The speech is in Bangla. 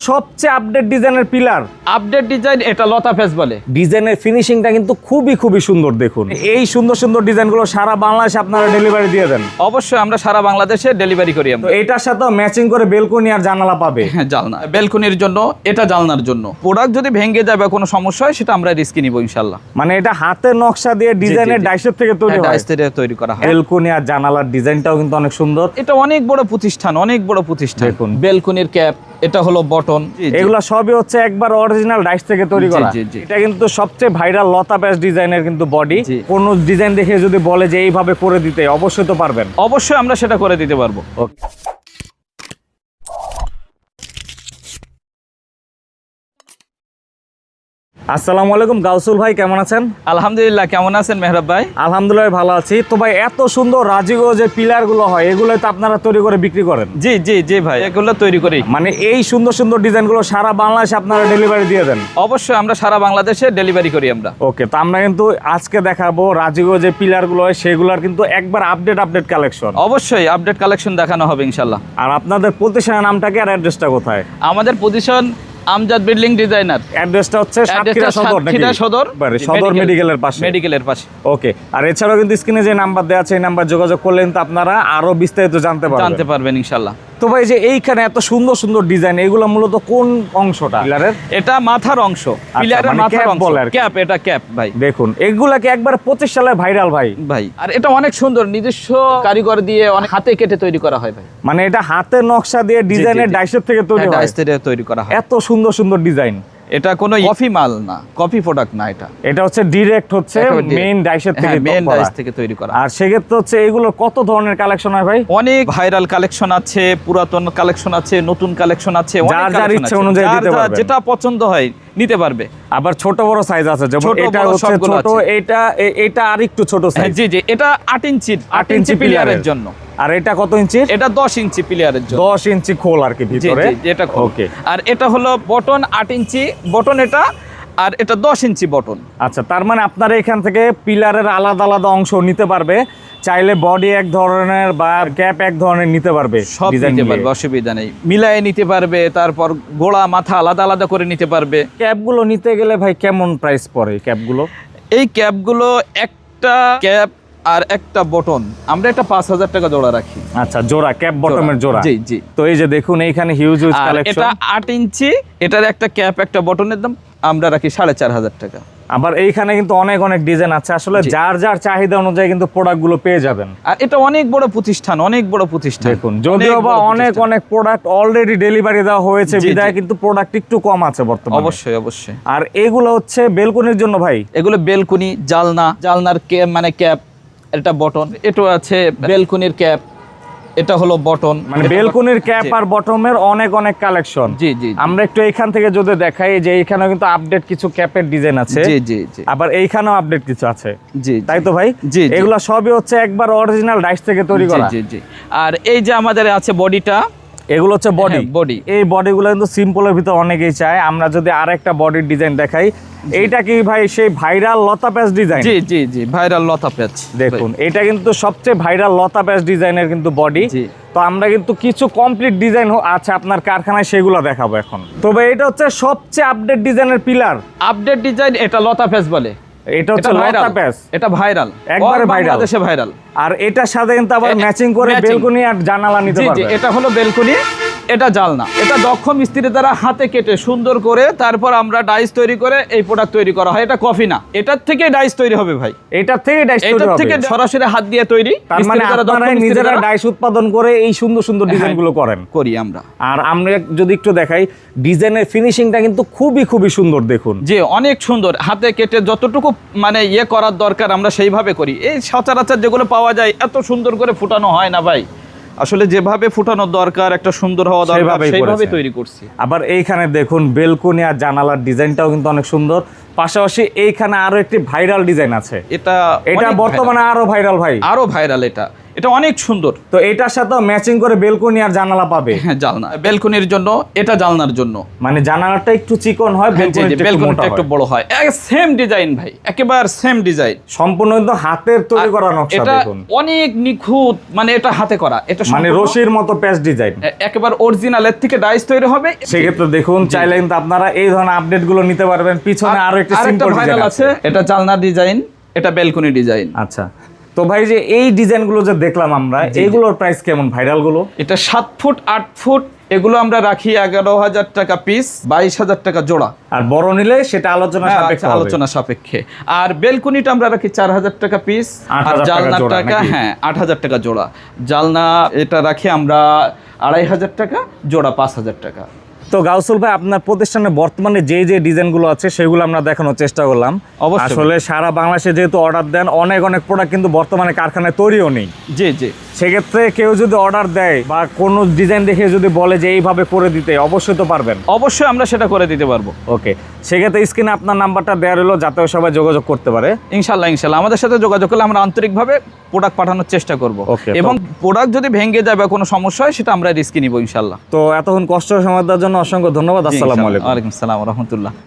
সবচেয়ে আপডেট ডিজাইনের পিলার আপডেট ডিজাইন এটা লতা ফেস বলে। ডিজাইনের ফিনিশিংটা কিন্তু খুবই খুবই সুন্দর দেখুন। এই সুন্দর সুন্দর ডিজাইনগুলো সারা বাংলাদেশে আপনারা ডেলিভারি দিয়ে দেন। অবশ্যই আমরা সারা বাংলাদেশে ডেলিভারি করি আমরা। এটার সাথে ম্যাচিং করে বেলকনি আর জানালা পাবে। হ্যাঁ জালনা। বেলকনির জন্য এটা জালনার জন্য। প্রোডাক্ট যদি ভেঙে যায় বা কোনো সমস্যা হয় সেটা আমরা রিস্কি নিব ইনশাল্লাহ মানে এটা হাতের নকশা দিয়ে ডিজাইনের জি। ডাইসের থেকে তৈরি হ্যাঁ, হয়। থেকে তৈরি করা হয়। বেলকনি আর জানালার ডিজাইনটাও কিন্তু অনেক সুন্দর। এটা অনেক বড় প্রতিষ্ঠান অনেক বড় প্রতিষ্ঠান। দেখুন। বেলকনির ক্যাপ এটা হলো বটন এগুলো সবই হচ্ছে একবার অরিজিনাল ডাইস থেকে তৈরি করা। এটা কিন্তু সবচেয়ে ভাইরাল লতা ব্যাস ডিজাইনের কিন্তু বডি। কোন ডিজাইন দেখে যদি বলে যে এইভাবে করে দিতে অবশ্যই তো পারবেন। অবশ্যই আমরা সেটা করে দিতে পারব। আসসালামু আলাইকুম গাউসুল ভাই কেমন আছেন? আলহামদুলিল্লাহ কেমন আছেন মেহরাব ভাই? আলহামদুলিল্লাহ ভালো আছি। তো ভাই এত সুন্দর রাজিগো যে পিলারগুলো হয় এগুলো তো আপনারা তৈরি করে বিক্রি করেন? জি জি জি ভাই এগুলো তৈরি করি। মানে এই সুন্দর সুন্দর ডিজাইনগুলো সারা বাংলাদেশে আপনারা ডেলিভারি দিয়ে দেন? অবশ্যই আমরা সারা বাংলাদেশে ডেলিভারি করি আমরা। ওকে তো আমরা কিন্তু আজকে দেখাবো রাজিগো যে পিলারগুলো হয় সেগুলোর কিন্তু একবার আপডেট আপডেট কালেকশন। অবশ্যই আপডেট কালেকশন দেখানো হবে ইনশাল্লাহ আর আপনাদের প্রতিষ্ঠানের নামটা কি আর অ্যাড্রেসটা কোথায়? আমাদের পজিশন আমজাদ বিল্ডিং ডিজাইনার। অ্যাড্রেসটা হচ্ছে সাতক্ষীরা সদর নাকি? সাতক্ষীরা সদর সদর মেডিকেলের পাশে। মেডিকেলের পাশে। ওকে আর এছাড়াও কিন্তু স্ক্রিনে যে নাম্বার দেওয়া আছে এই নাম্বার যোগাযোগ করলেন তো আপনারা আরও বিস্তারিত জানতে পারবেন। জানতে পারবেন ইনশাল্লাহ। তো ভাই যে এইখানে এত সুন্দর সুন্দর ডিজাইন এগুলো মূলত কোন অংশটা? পিলারের এটা মাথার অংশ। পিলারের মানে মাথার অংশ। ক্যাপ এটা ক্যাপ ভাই। দেখুন এগুলা কি একবার পঁচিশ সালে ভাইরাল ভাই। ভাই আর এটা অনেক সুন্দর নিজস্ব কারিগর দিয়ে অনেক হাতে কেটে তৈরি করা হয় ভাই। মানে এটা হাতে নকশা দিয়ে ডিজাইনের। ডাইসের থেকে তৈরি হ্যাঁ, হয়। ডাইস থেকে তৈরি করা হয়। এত সুন্দর সুন্দর ডিজাইন এটা কোনো কফি মাল না কফি প্রোডাক্ট না এটা। এটা হচ্ছে ডাইরেক্ট হচ্ছে মেইন ডাইসের থেকে মেইন ডাইস থেকে তৈরি করা। আর সেক্ষেত্রে হচ্ছে এগুলো কত ধরনের কালেকশন হয় ভাই? অনেক ভাইরাল কালেকশন আছে পুরাতন কালেকশন আছে নতুন কালেকশন আছে অনেক যার যার ইচ্ছা। অনুযায়ী দিতে পারবেন। যেটা পছন্দ হয় নিতে পারবে। আবার ছোট বড় সাইজ আছে যেমন এটা হচ্ছে ছোট এটা এটা আর একটু ছোট হ্যাঁ, সাইজ জি জি এটা আট ইঞ্চি আট আট ইঞ্চি ইঞ্চি প্লেয়ারের জন্য। আর এটা কত ইঞ্চি? এটা দশ ইঞ্চি প্লেয়ারের জন্য। দশ ইঞ্চি খোল আর কি ভিতরে। জি জি, এটা ওকে। আর এটা হলো বটন আট ইঞ্চি বটন এটা আর এটা দশ ইঞ্চি বটন আচ্ছা তার মানে আপনারা এখান থেকে পিলারের আলাদা আলাদা অংশ নিতে পারবে। চাইলে বডি এক ধরনের বা ক্যাপ এক ধরনের নিতে পারবে সব নিতে পারবে অসুবিধা নেই। মিলায়ে নিতে পারবে তারপর গোড়া মাথা আলাদা আলাদা করে নিতে পারবে। ক্যাপগুলো নিতে গেলে ভাই কেমন প্রাইস পড়ে ক্যাপগুলো এই ক্যাপগুলো একটা ক্যাপ আর একটা বটন আমরা একটা পাঁচ হাজার টাকা জোড়া রাখি। আচ্ছা জোড়া ক্যাপ বটমের জোড়া। জি জি। তো এই যে দেখুন এইখানে হিউজ হিউজ কালেকশন এটা আট ইঞ্চি এটার একটা ক্যাপ একটা বটনের দাম আমরা রাখি সাড়ে চার হাজার টাকা। আবার এইখানে কিন্তু অনেক অনেক ডিজাইন আছে। আসলে যার যার চাহিদা অনুযায়ী কিন্তু প্রোডাক্টগুলো পেয়ে যাবেন। আর এটা অনেক বড় প্রতিষ্ঠান অনেক বড় প্রতিষ্ঠান। দেখুন যদিও বা অনেক অনেক প্রোডাক্ট অলরেডি ডেলিভারি দেওয়া হয়েছে। বিদায় কিন্তু প্রোডাক্ট একটু কম আছে বর্তমানে। অবশ্যই অবশ্যই। আর এগুলো হচ্ছে বেলকনির জন্য ভাই? এগুলো বেলকুনি জালনা জালনার ক্যাপ মানে ক্যাপ এটা বটন এটা আছে বেলকুনির ক্যাপ। এটা হলো বটন মানে বেলকনির ক্যাপ আর বটমের অনেক অনেক কালেকশন জি জি। আমরা একটু এইখান থেকে যদি দেখাই যে এইখানে কিন্তু আপডেট কিছু ক্যাপের ডিজাইন আছে। জি জি জি। আবার এইখানেও আপডেট কিছু আছে। জি তাই তো ভাই? জি। এগুলো সবই হচ্ছে একবার অরিজিনাল ডাইস থেকে তৈরি করা। জি জি। আর এই যে আমাদের আছে বডিটা এগুলো হচ্ছে বডি বডি body। এই বডিগুলো কিন্তু সিম্পলের ভিতর অনেকেই চায়। আমরা যদি আরেকটা বডির ডিজাইন দেখাই এইটা কি ভাই সেই ভাইরাল লতা প্যাচ ডিজাইন জি জি জি ভাইরাল লতা প্যাচ দেখুন এটা কিন্তু সবচেয়ে ভাইরাল লতা প্যাচ ডিজাইনের কিন্তু বডি। তো আমরা কিন্তু কিছু কমপ্লিট ডিজাইন আছে আপনার কারখানায় সেগুলো দেখাবো এখন। তবে এটা হচ্ছে সবচেয়ে আপডেট ডিজাইনের পিলার আপডেট ডিজাইন এটা লতা প্যাচ বলে। এটা হচ্ছে লতা প্যাচ এটা ভাইরাল একবারে viral। বাংলাদেশে ভাইরাল আর এটার সাথে কিন্তু আবার ম্যাচিং করে। বেলকনি আর জানালা নিতে পারবে। এটা হলো বেলকনি। এটা জাল না এটা দক্ষ মিস্ত্রি দ্বারা হাতে কেটে সুন্দর করে তারপর আমরা ডাইস তৈরি করে এই প্রোডাক্ট তৈরি করা হয়। এটা কফি না। এটার থেকে ডাইস তৈরি হবে ভাই। এটার থেকে ডাইস তৈরি এটার থেকে সরাসরি হাত দিয়ে তৈরি। তার মানে আপনারা নিজেরা ডাইস উৎপাদন করে এই সুন্দর সুন্দর ডিজাইনগুলো করেন। করি আমরা। আর আমরা যদি একটু দেখাই ডিজাইনের ফিনিশিংটা কিন্তু খুবই খুবই সুন্দর দেখুন। যে অনেক সুন্দর। হাতে কেটে যতটুকু মানে ইয়ে করার দরকার আমরা সেইভাবে করি। এই সচরাচর যেগুলো পাওয়া যায় এত সুন্দর করে ফুটানো হয় না ভাই। আসলে যেভাবে ফুটানোর দরকার একটা সুন্দর হওয়া দরকার সেইভাবে তৈরি করছি। আবার এইখানে দেখুন বেলকনি আর জানালার ডিজাইনটাও কিন্তু অনেক সুন্দর। পাশাপাশি এইখানে আরও একটি ভাইরাল ডিজাইন আছে। এটা এটা বর্তমানে আরও ভাইরাল ভাই। আরও ভাইরাল এটা। এটা অনেক সুন্দর। তো এটার সাথে ম্যাচিং করে বেলকনি আর জানালা পাবে। হ্যাঁ জালনা। বেলকনির জন্য এটা জালনার জন্য। মানে জানালাটা একটু চিকন হয় বেলকনিটা একটু বেলকনিটা একটু বড় হয়। সেম ডিজাইন ভাই একেবারে সেম ডিজাইন সম্পূর্ণ কিন্তু হাতের তৈরি করা নকশা এটা অনেক নিখুঁত মানে এটা হাতে করা। এটা মানে রশির মতো প্যাচ ডিজাইন একেবারে অরিজিনালের থেকে ডাইস তৈরি হবে। সেক্ষেত্রে দেখুন চাইলে কিন্তু আপনারা এই ধরনের আপডেটগুলো নিতে পারবেন। পিছনে আরও একটা সিম্পল ডিজাইন আছে এটা জালনা ডিজাইন এটা বেলকনি ডিজাইন আচ্ছা। তো ভাই যে এই ডিজাইনগুলো যে দেখলাম আমরা এইগুলোর প্রাইস কেমন ভাইরালগুলো এটা সাত ফুট আট ফুট এগুলো আমরা রাখি এগারো হাজার টাকা পিস বাইশ হাজার টাকা জোড়া। আর বড় নিলে সেটা আলোচনা হ্যাঁ, সাপেক্ষে আলোচনা সাপেক্ষে। আর বেলকনিটা আমরা রাখি চার হাজার টাকা পিস আর জালনার টাকা হ্যাঁ আট হাজার টাকা জোড়া। জালনা এটা রাখি আমরা আড়াই হাজার টাকা জোড়া পাঁচ হাজার টাকা। তো গাউসুল ভাই আপনার প্রতিষ্ঠানে বর্তমানে যে যে ডিজাইনগুলো আছে সেগুলো আমরা দেখানোর চেষ্টা করলাম। অবশ্যই। আসলে সারা বাংলাদেশে যেহেতু অর্ডার দেন অনেক অনেক প্রোডাক্ট কিন্তু বর্তমানে কারখানায় তৈরিও নেই। জি জি। সেক্ষেত্রে কেউ যদি অর্ডার দেয় বা কোনো ডিজাইন দেখে যদি বলে যে এইভাবে করে দিতে অবশ্যই তো পারবেন। অবশ্যই আমরা সেটা করে দিতে পারব। ওকে। সেক্ষেত্রে স্ক্রিনে আপনার নাম্বারটা দেওয়া রইল যাতে সবাই যোগাযোগ করতে পারে। ইনশাল্লাহ ইনশাল্লাহ। আমাদের সাথে যোগাযোগ করলে আমরা আন্তরিকভাবে প্রোডাক্ট পাঠানোর চেষ্টা করব। এবং প্রোডাক্ট যদি ভেঙে যায় বা কোনো সমস্যা হয় সেটা আমরা রিস্কি নিব ইনশাল্লাহ। তো এতক্ষণ কষ্ট সময় জন্য অসংখ্য ধন্যবাদ আসসালামু আলাইকুম। ওয়ালাইকুম সালাম রহমতুল্লাহ।